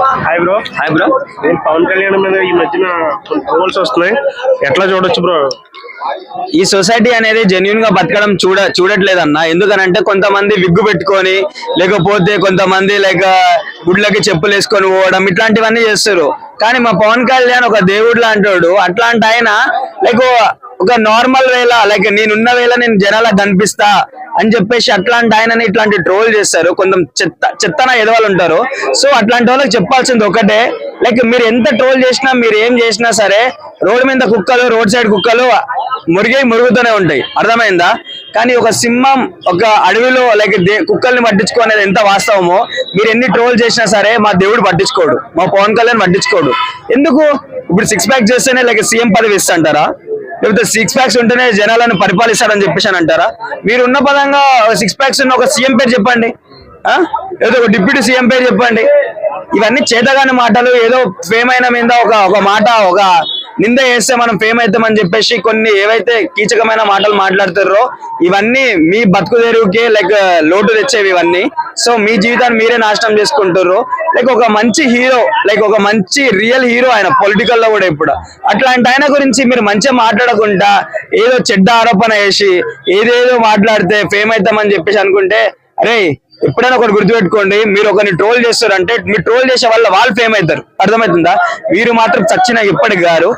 Hi bro hi bro నేను పవన్ కళ్యాణ్ మీద ఈ మధ్యన ట్రోల్స్ వస్తున్నాయి. ఎట్లా చూడొచ్చు బ్రో ఈ సొసైటీ అనేది జెన్యున్గా బతకడం చూడ చూడట్లేదన్న. ఎందుకనంటే కొంతమంది విగ్గు పెట్టుకొని లేకపోతే కొంతమంది లైక్ గుడ్లకి చెప్పులు వేసుకొని పోవడం ఇట్లాంటివన్నీ చేస్తారు. కానీ మా పవన్ కళ్యాణ్ ఒక దేవుడు లాంటోడు. అట్లాంటి ఆయన లైక్ ఒక నార్మల్ వేళ లైక్ నేనున్న వేళ నేను జనాలకు కనిపిస్తా అని చెప్పేసి అట్లాంటి ఆయనని ఇట్లాంటి ట్రోల్ చేస్తారు. కొంచెం చెత్త చెత్తన ఎదవాళ్ళు ఉంటారు. సో అట్లాంటి వాళ్ళకి చెప్పాల్సింది ఒకటే. లైక్ మీరు ఎంత ట్రోల్ చేసినా మీరు ఏం చేసినా సరే రోడ్ మీద కుక్కలు రోడ్ సైడ్ కుక్కలు మురిగి మురుగుతూనే ఉంటాయి. అర్థమైందా? కానీ ఒక సింహం ఒక అడవిలో లైక్ దే- కుక్కల్ని పట్టించుకోనేది ఎంత వాస్తవమో మీరు ఎన్ని ట్రోల్ చేసినా సరే మా దేవుడు పట్టించుకోడు. మా పవన్ కళ్యాణ్ పట్టించుకోడు. ఎందుకు? ఇప్పుడు సిక్స్ ప్యాక్ చేస్తేనే లైక్ సీఎం పదవి ఇస్తంటారా లేకపోతే సిక్స్ ప్యాక్స్ ఉంటేనే జనాలను పరిపాలిస్తాడని చెప్పేసి అని అంటారా? మీరు ఉన్న పదంగా సిక్స్ ప్యాక్స్ ఉన్న ఒక సీఎం పేరు చెప్పండి. ఏదో లేదా ఒక డిప్యూటీ సీఎం పేరు చెప్పండి. ఇవన్నీ చేతగాని మాటలు ఏదో ఫేమ్ అయిన మీద ఒక ఒక మాట ఒక నింద చేస్తే మనం ఫేమ్ అవుతామని చెప్పేసి కొన్ని ఏవైతే కీచకమైన మాటలు మాట్లాడుతారో ఇవన్నీ మీ బతుకు తెరువుకే లైక్ లోటు తెచ్చేవి ఇవన్నీ. సో మీ జీవితాన్ని మీరే నాశనం చేసుకుంటారు లైక్ ఒక మంచి హీరో లైక్ ఒక మంచి రియల్ హీరో ఆయన పొలిటికల్లో కూడా ఇప్పుడు. అట్లాంటి ఆయన గురించి మీరు మంచిగా మాట్లాడకుండా ఏదో చెడ్డ ఆరోపణ చేసి ఏదేదో మాట్లాడితే ఫేమ్ అవుతామని చెప్పేసి అనుకుంటే అరే ఎప్పుడైనా ఒకటి గుర్తుపెట్టుకోండి మీరు ఒకరిని ట్రోల్ చేస్తారంటే మీరు ట్రోల్ చేసే వల్ల వాళ్ళు ఫేమ్ అవుతారు. అర్థమవుతుందా? మీరు మాత్రం చచ్చిన ఇప్పటికి గారు